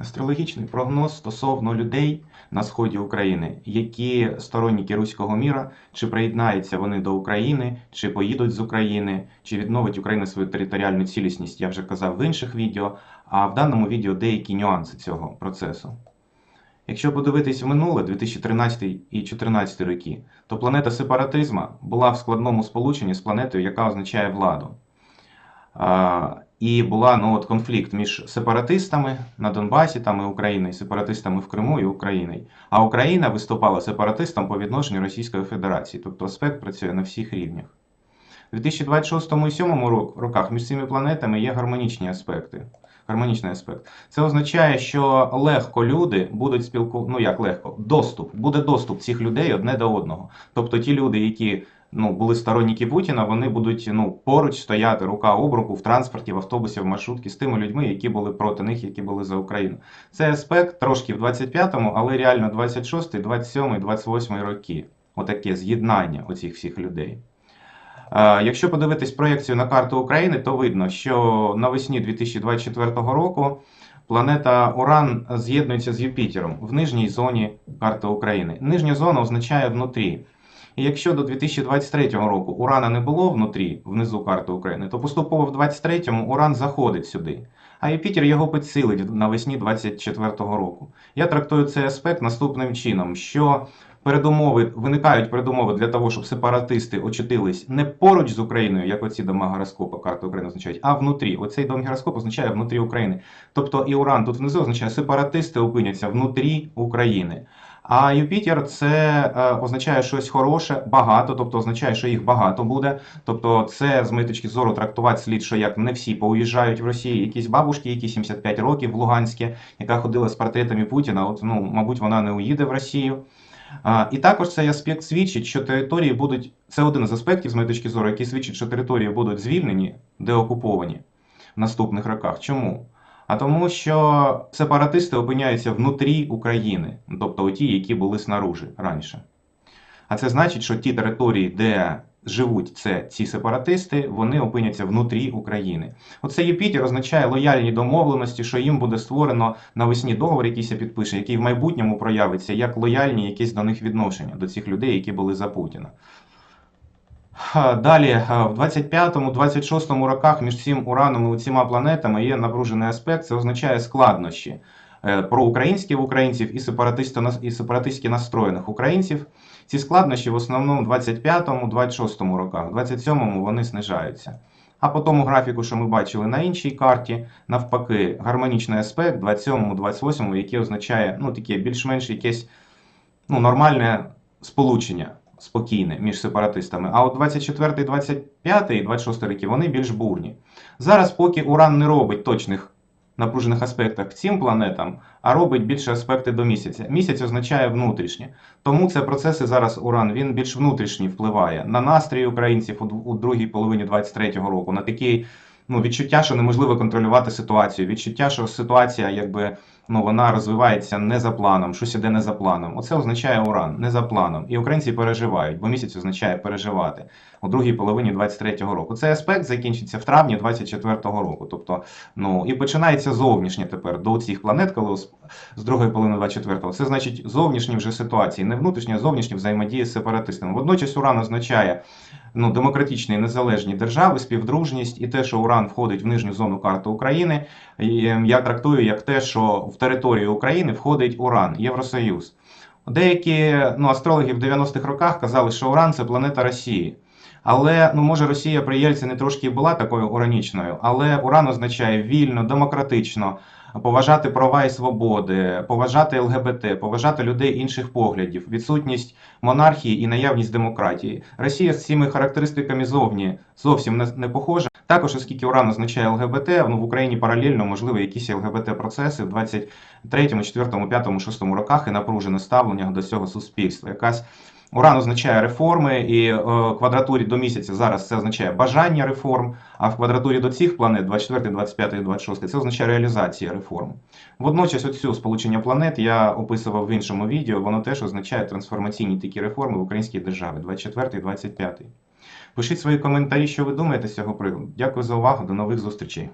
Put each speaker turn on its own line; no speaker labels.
Астрологічний прогноз стосовно людей на сході України, які сторонники руського міра, чи приєднаються вони до України, чи поїдуть з України, чи відновить Україна свою територіальну цілісність, я вже казав в інших відео. А в даному відео деякі нюанси цього процесу. Якщо подивитись в минуле 2013 і 2014 роки, то планета сепаратизма була в складному сполученні з планетою, яка означає владу. І була ну, от, конфлікт між сепаратистами на Донбасі там і Україною, сепаратистами в Криму і Україною. А Україна виступала сепаратистом по відношенню Російської Федерації. Тобто аспект працює на всіх рівнях. У 2026 і 2007 ро- роках між цими планетами є гармонічні аспекти. Гармонічний аспект. Це означає, що легко люди будуть спілку... ну як легко, доступ, буде доступ цих людей одне до одного. Тобто ті люди, які ну, були сторонники Путіна, вони будуть ну, поруч стояти рука об руку в транспорті, в автобусі, в маршрутці з тими людьми, які були проти них, які були за Україну. Це аспект трошки в 25-му, але реально 26, 27, 28 роки. Отаке з'єднання оцих всіх людей. Якщо подивитись проєкцію на карту України, то видно, що навесні 2024 року планета Уран з'єднується з Юпітером в нижній зоні карти України. Нижня зона означає внутрі. Якщо до 2023 року Урана не було внутрі, внизу карти України, то поступово в 2023 Уран заходить сюди. А Юпітер його підсилить навесні 2024 року. Я трактую цей аспект наступним чином, що передумови виникають передумови для того, щоб сепаратисти очутились не поруч з Україною, як оці дома гороскопа карти України означають, а внутрі. Оцей дом гороскоп означає внутрі України. Тобто і Уран тут внизу означає сепаратисти опиняться внутрі України. А Юпітер це е, означає щось хороше, багато, тобто означає, що їх багато буде. Тобто, це з моєї точки зору трактувати слід, що як не всі поуїжджають в Росію, якісь бабушки, які 75 років в Луганське, яка ходила з портретами Путіна. От ну, мабуть, вона не уїде в Росію. А, І також цей аспект свідчить, що території будуть. Це один з аспектів, з моєї точки зору, який свідчить, що території будуть звільнені, деокуповані в наступних роках. Чому? А тому, що сепаратисти опиняються внутрі України, тобто ті, які були снаружи раніше. А це значить, що ті території, де живуть це, ці сепаратисти, вони опиняться внутрі України. Оце Юпітер означає лояльні домовленості, що їм буде створено навесні договор, який се підпише, який в майбутньому проявиться як лояльні якісь до них відношення, до цих людей, які були за Путіна. Далі, е, в 25-26 роках між цим ураном і цими планетами є напружений аспект, це означає складнощі е, проукраїнські в українців і і настроєних українців. Ці складнощі в основному в 25-26 роках, в 27-му вони знижаються. А по тому графіку, що ми бачили на іншій карті, навпаки, гармонічний аспект 27-му, 28-му, який означає ну, більш-менш якесь ну, нормальне сполучення спокійне між сепаратистами. А от 24, 25 і 26 роки вони більш бурні. Зараз, поки Уран не робить точних напружених аспектах цим планетам, а робить більше аспекти до місяця. Місяць означає внутрішнє. Тому це процеси зараз Уран він більш внутрішній впливає на настрій українців у, другій половині 23-го року, на такі ну, відчуття, що неможливо контролювати ситуацію, відчуття, що ситуація якби ну, вона розвивається не за планом, щось іде не за планом. Оце означає уран, не за планом. І українці переживають, бо місяць означає переживати у другій половині 23-го року. Цей аспект закінчиться в травні 24-го року. Тобто, ну і починається зовнішнє тепер до цих планет, коли з- другої половини 24-го. Це значить зовнішні вже ситуації, не внутрішні, а зовнішні взаємодії з сепаратистами. Водночас уран означає ну, демократичні незалежні держави, співдружність і те, що Уран входить в нижню зону карти України, ем, я трактую як те, що в територію України входить Уран, Євросоюз. Деякі ну, астрологи в 90-х роках казали, що Уран це планета Росії. Але ну може Росія при Єльцині трошки була такою уранічною, але Уран означає вільно, демократично, поважати права і свободи, поважати ЛГБТ, поважати людей інших поглядів, відсутність монархії і наявність демократії. Росія з цими характеристиками зовні зовсім не, похожа. Також, оскільки Уран означає ЛГБТ, ну в Україні паралельно можливі якісь ЛГБТ-процеси в 23, 4, 5, 6 роках і напружене ставлення до цього суспільства. Якась Уран означає реформи, і е, квадратурі до місяця зараз це означає бажання реформ, а в квадратурі до цих планет 24, 25 і 26 це означає реалізація реформ. Водночас, оцю сполучення планет я описував в іншому відео, воно теж означає трансформаційні такі реформи в українській державі 24 і 25. Пишіть свої коментарі, що ви думаєте з цього приводу. Дякую за увагу, до нових зустрічей.